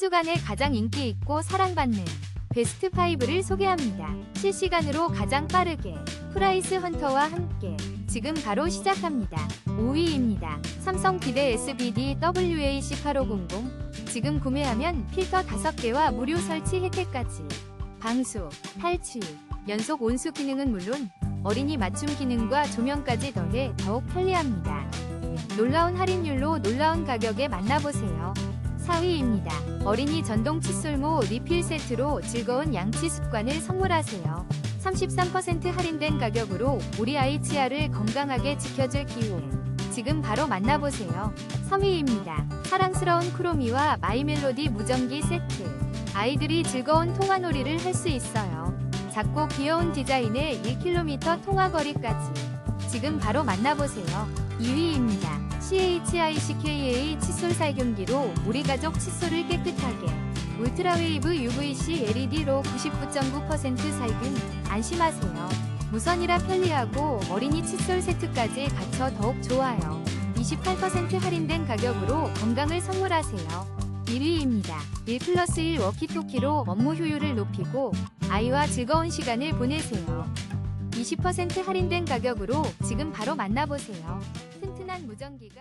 주간에 가장 인기 있고 사랑받는 베스트 5를 소개합니다. 실시간으로 가장 빠르게 프라이스 헌터와 함께 지금 바로 시작합니다. 5위입니다. 삼성 비대 SBD WAC8500 지금 구매하면 필터 5개와 무료 설치 혜택까지 방수, 탈취, 연속 온수 기능은 물론 어린이 맞춤 기능과 조명까지 더해 더욱 편리합니다. 놀라운 할인율로 놀라운 가격에 만나보세요. 4위입니다. 어린이 전동 칫솔모 리필 세트로 즐거운 양치 습관을 선물하세요. 33% 할인된 가격으로 우리 아이 치아를 건강하게 지켜줄 기회. 지금 바로 만나보세요. 3위입니다. 사랑스러운 크로미와 마이멜로디 무전기 세트. 아이들이 즐거운 통화놀이를 할 수 있어요. 작고 귀여운 디자인의 1km 통화거리까지. 지금 바로 만나보세요. 2위입니다. CHICKA 칫솔 살균기로 우리 가족 칫솔을 깨끗하게. 울트라웨이브 UVC LED로 99.9% 살균. 안심하세요. 무선이라 편리하고 어린이 칫솔 세트까지 갖춰 더욱 좋아요. 28% 할인된 가격으로 건강을 선물하세요. 1위입니다. 1 플러스 1 워키토키로 업무 효율을 높이고 아이와 즐거운 시간을 보내세요. 20% 할인된 가격으로 지금 바로 만나보세요. 튼튼한 무전기가